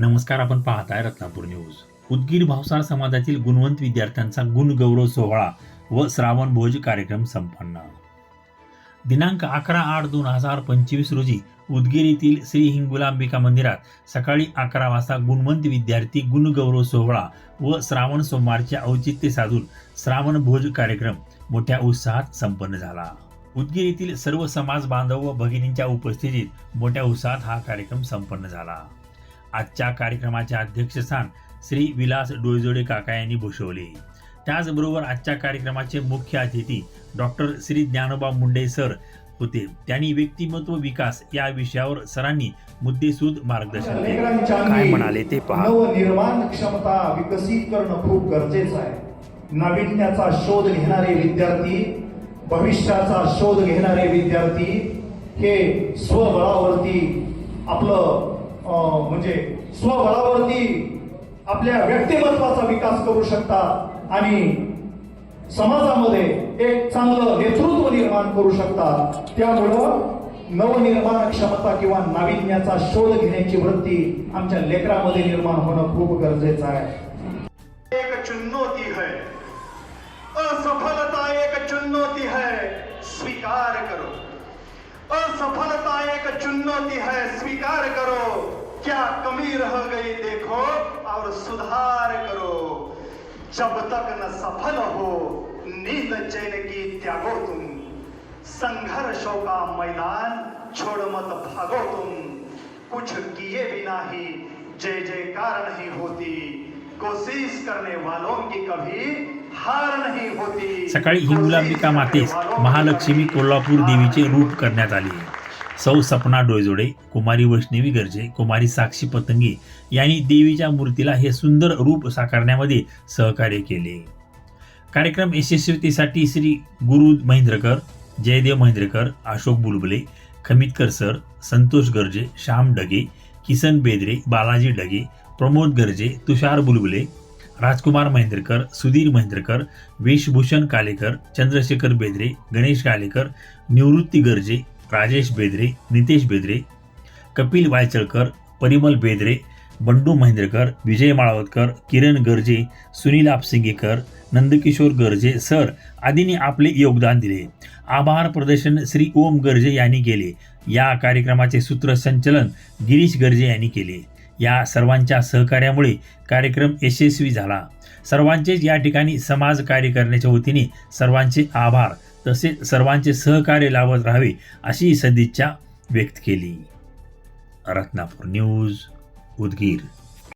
नमस्कार आपण पाहताय रत्नापूर न्यूज. उदगीर भावसार समाजातील गुणवंत विद्यार्थ्यांचा गुणगौरव सोहळा व श्रावण भोज कार्यक्रम संपन्न. दिनांक अकरा आठ दोन हजार पंचवीस रोजी उदगीर येथील श्री हिंगुलांबिका मंदिरात सकाळी अकरा वाजता गुणवंत विद्यार्थी गुणगौरव सोहळा व श्रावण सोमवारचे औचित्य साधून श्रावण भोज कार्यक्रम मोठ्या उत्साहात संपन्न झाला. उदगीर येथील सर्व समाज बांधव व भगिनींच्या उपस्थितीत मोठ्या उत्साहात हा कार्यक्रम संपन्न झाला. आजच्या कार्यक्रमाचे अध्यक्षस्थान श्री विलास डोळजोडे काका यांनी भूषवले. त्याचबरोबर आजच्या कार्यक्रमाचे मुख्य अतिथी डॉक्टर श्री ज्ञानोबा मुंडे सर होते. त्यांनी व्यक्तिमत्व विकास या विषयावर सरांनी मुद्देसूद मार्गदर्शन केले. काय म्हणाले ते पहा. नवनिर्माण क्षमता विकसित करणं खूप गरजेचं आहे. नाविन्याचा शोध घेणारे विद्यार्थी भविष्याचा शोध घेणारे विद्यार्थी हे स्वबळावरती आपलं म्हणजे स्वबळावरती आपल्या व्यक्तिमत्वाचा विकास करू शकतात आणि समाजामध्ये एक चांगलं नेतृत्व निर्माण करू शकतात. त्यामुळं नवनिर्माण क्षमता किंवा नाविन्याचा शोध घेण्याची वृत्ती आमच्या लेकरामध्ये निर्माण होणं खूप गरजेचं आहे. एक चुनौती है. असफल एक चुनौती है स्वीकार करो असफलता एक चुनौती है स्वीकार करो। क्या कमी रह गई देखो और सुधार करो। जब तक न सफल हो नींद चैन की त्यागो तुम। संघर्षों का मैदान छोड़ मत भागो तुम। कुछ किए बिना ही जय जयकार नहीं होती। कोशिश करने वालों की कभी हार नहीं होती। सकाळी हिंगुलांबिका मातेस महालक्ष्मी कोल्हापूर देवीचे रूप करण्यात आले सौ सपना डोयजोडे कुमारी वैष्णवी गर्जे कुमारी साक्षी पतंगी यांनी देवीच्या मूर्तीला हे सुंदर रूप साकारण्यामध्ये सहकार्य केले. कार्यक्रम यशस्वीतेसाठी श्री गुरु महेंद्रकर जयदेव महेंद्रकर अशोक बुलबुले खमितकर सर संतोष गर्जे श्याम डगे किसन बेदरे बालाजी डगे प्रमोद गर्जे तुषार बुलबुले राजकुमार महेंद्रकर सुधीर महेंद्रकर वेशभूषण कालेकर चंद्रशेखर बेदरे गणेश कालेकर निवृत्ती गर्जे राजेश बेदरे नितेश बेदरे कपिल वायचळकर परिमल बेदरे बंडू महेंद्रकर विजय माळवतकर किरण गर्जे सुनील आपसिंगेकर नंदकिशोर गर्जे सर आदींनी आपले योगदान दिले. आभार प्रदर्शन श्री ओम गर्जे यांनी केले. या कार्यक्रमाचे सूत्रसंचलन गिरीश गर्जे यांनी केले. या सर्वांच्या सहकार्यामुळे कार्यक्रम यशस्वी झाला. सर्वांचेच या ठिकाणी समाज कार्य करण्याच्या वतीने सर्वांचे आभार. तसेच सर्वांचे सहकार्य लाभत राहावे अशी सदिच्छा व्यक्त केली. रत्नापूर न्यूज उदगीर.